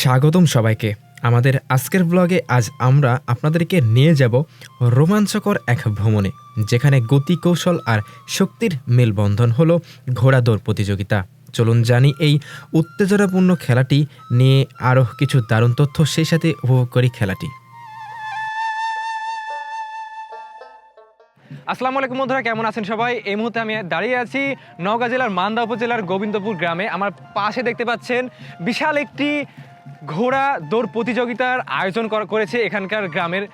স্বাগতম সবাইকে। আমাদের আজকের ব্লগে আজ আমরা আপনাদেরকে নিয়ে যাব রোমাঞ্চকর এক ভ্রমণে, যেখানে গতি কৌশল আর শক্তির মেলবন্ধন হল ঘোড়া দৌড় প্রতিযোগিতা। চলুন জানি এই উত্তেজনাপূর্ণ খেলাটি নিয়ে আরও কিছু দারুণ তথ্য সেই সাথে উপভোগ করি খেলাটি। আসসালামু আলাইকুম বন্ধুরা, কেমন আছেন সবাই? এই মুহূর্তে আমি দাঁড়িয়ে আছি নওগাঁ জেলার মান্দা উপজেলার গোবিন্দপুর গ্রামে। আমার পাশে দেখতে পাচ্ছেন বিশাল একটি ঘোড়া দৌড় প্রতিযোগিতার আয়োজন করেছে এখানকার গ্রামের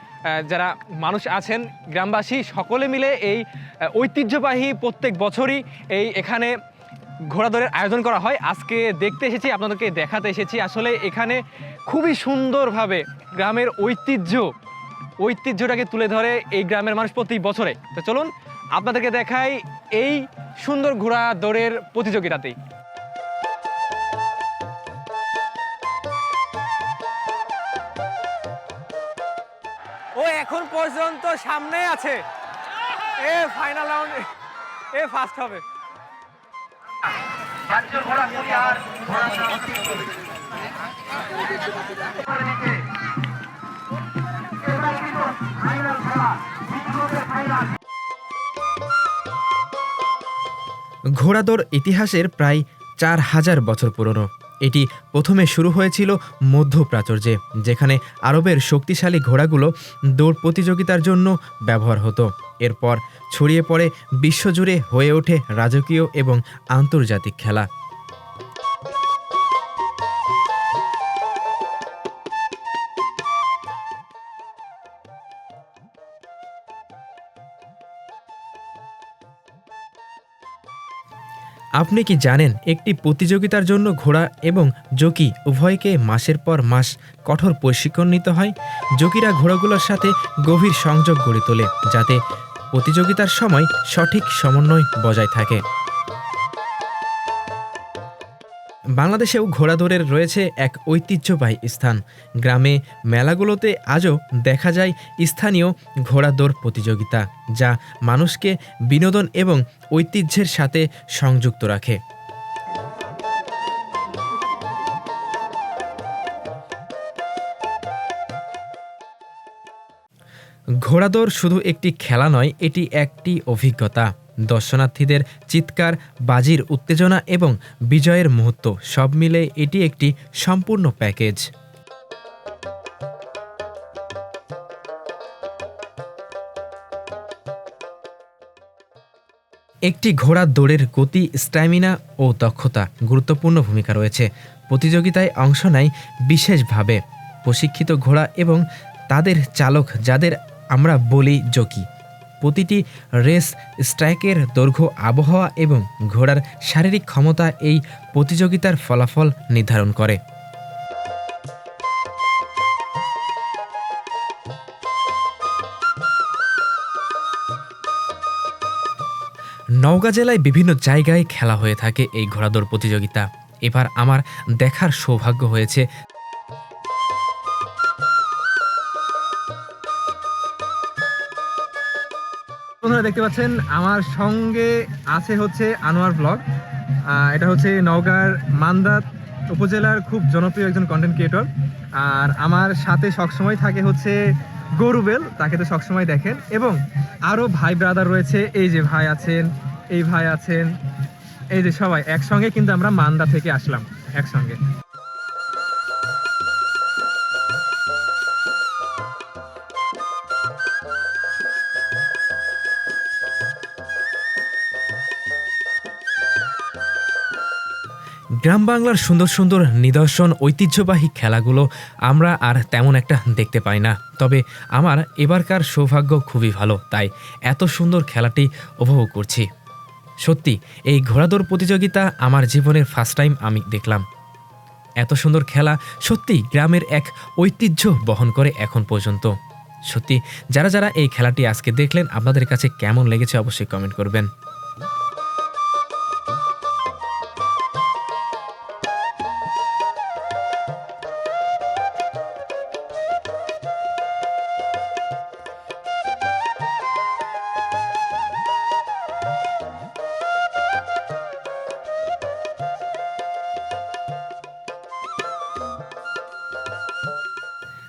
যারা মানুষ আছেন, গ্রামবাসী সকলে মিলে এই ঐতিহ্যবাহী প্রত্যেক বছরই এই এখানে ঘোড়া দৌড়ের আয়োজন করা হয়। আজকে দেখতে এসেছি, আপনাদেরকে দেখাতে এসেছি। আসলে এখানে খুবই সুন্দরভাবে গ্রামের ঐতিহ্য, ঐতিহ্যটাকে তুলে ধরে এই গ্রামের মানুষ প্রতি বছরে। তো চলুন, আপনাদেরকে দেখাই এই সুন্দর ঘোড়া দৌড়ের প্রতিযোগিতাতেই। এখন পর্যন্ত সামনে আছে। এ ফাইনাল রাউন্ড এ ফার্স্ট হবে। ঘোড়াদৌড় ইতিহাসের প্রায় চার হাজার বছর পুরনো। এটি প্রথমে শুরু হয়েছিল মধ্য প্রাচুর্যে, যেখানে আরবের শক্তিশালী ঘোড়াগুলো দৌড় প্রতিযোগিতার জন্য ব্যবহার হতো। এরপর ছড়িয়ে পড়ে বিশ্বজুড়ে হয়ে ওঠে রাজকীয় এবং আন্তর্জাতিক খেলা। আপনি কি জানেন একটি প্রতিযোগিতার জন্য ঘোড়া এবং জকি উভয়কে মাসের পর মাস কঠোর প্রশিক্ষণ নিতে হয়? জকিরা ঘোড়াগুলোর সাথে গভীর সংযোগ গড়ে তোলে যাতে প্রতিযোগিতার সময় সঠিক সমন্বয় বজায় থাকে। বাংলাদেশেও ঘোড়া দৌড়ের রয়েছে এক ঐতিহ্যবাহী স্থান। গ্রামে মেলাগুলোতে আজও দেখা যায় স্থানীয় ঘোড়া দৌড় প্রতিযোগিতা, যা মানুষকে বিনোদন এবং ঐতিহ্যের সাথে সংযুক্ত রাখে। ঘোড়াদৌড় শুধু একটি খেলা নয়, এটি একটি অভিজ্ঞতা। দর্শনার্থীদের চিৎকার, বাজির উত্তেজনা এবং বিজয়ের মুহূর্ত সব মিলে এটি একটি সম্পূর্ণ প্যাকেজ। একটি ঘোড়ার দৌড়ের গতি, স্ট্যামিনা ও দক্ষতা গুরুত্বপূর্ণ ভূমিকা রয়েছে। প্রতিযোগিতায় অংশ নেয় বিশেষভাবে প্রশিক্ষিত ঘোড়া এবং তাদের চালক, যাদের আমরা বলি জকি। প্রতিটি রেস স্ট্রাইকের দৈর্ঘ্য, আবহাওয়া এবং ঘোড়ার শারীরিক ক্ষমতা এই প্রতিযোগিতার ফলাফল নির্ধারণ করে। নওগাঁ জেলায় বিভিন্ন জায়গায় খেলা হয়ে থাকে এই ঘোড়াদৌড় প্রতিযোগিতা। এবার আমার দেখার সৌভাগ্য হয়েছে বন্ধুরা, দেখতে পাচ্ছেন, আমার সঙ্গে আছে হচ্ছে আনোয়ার ব্লগ। এটা হচ্ছে নওগাঁর মান্দাত উপজেলার খুব জনপ্রিয় একজন কন্টেন্ট ক্রিয়েটর আর আমার সাথে সবসময় থাকে হচ্ছে গরুবেল, তাকে তো সবসময় দেখেন। এবং আরও ভাই ব্রাদার রয়েছে, এই যে ভাই আছেন, এই ভাই আছেন, এই যে সবাই। একসঙ্গে কিন্তু আমরা মান্দা থেকে আসলাম, একসঙ্গে। গ্রাম বাংলার সুন্দর সুন্দর নিদর্শন, ঐতিহ্যবাহী খেলাগুলো আমরা আর তেমন একটা দেখতে পাই না। তবে আমার এবারকার সৌভাগ্য খুবই ভালো, তাই এত সুন্দর খেলাটি উপভোগ করছি। সত্যি, এই ঘোড়াদৌড় প্রতিযোগিতা আমার জীবনের ফার্স্ট টাইম আমি দেখলাম। এত সুন্দর খেলা সত্যি গ্রামের এক ঐতিহ্য বহন করে এখন পর্যন্ত। সত্যি, যারা যারা এই খেলাটি আজকে দেখলেন, আপনাদের কাছে কেমন লেগেছে অবশ্যই কমেন্ট করবেন।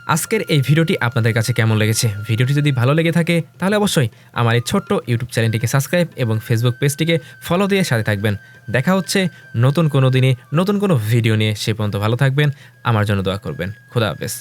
আজকের এই ভিডিওটি আপনাদের কাছে কেমন লেগেছে? ভিডিওটি যদি ভালো লেগে থাকে, তাহলে অবশ্যই আমার এই ছোট্ট ইউটিউব চ্যানেলটিকে সাবস্ক্রাইব এবং ফেসবুক পেজটিকে ফলো দিয়ে সাথে থাকবেন। দেখা হচ্ছে নতুন কোনো দিনে, নতুন কোনো ভিডিও নিয়ে। সে পর্যন্ত ভালো থাকবেন। আমার জন্য দোয়া করবেন। খুদা হাফেজ।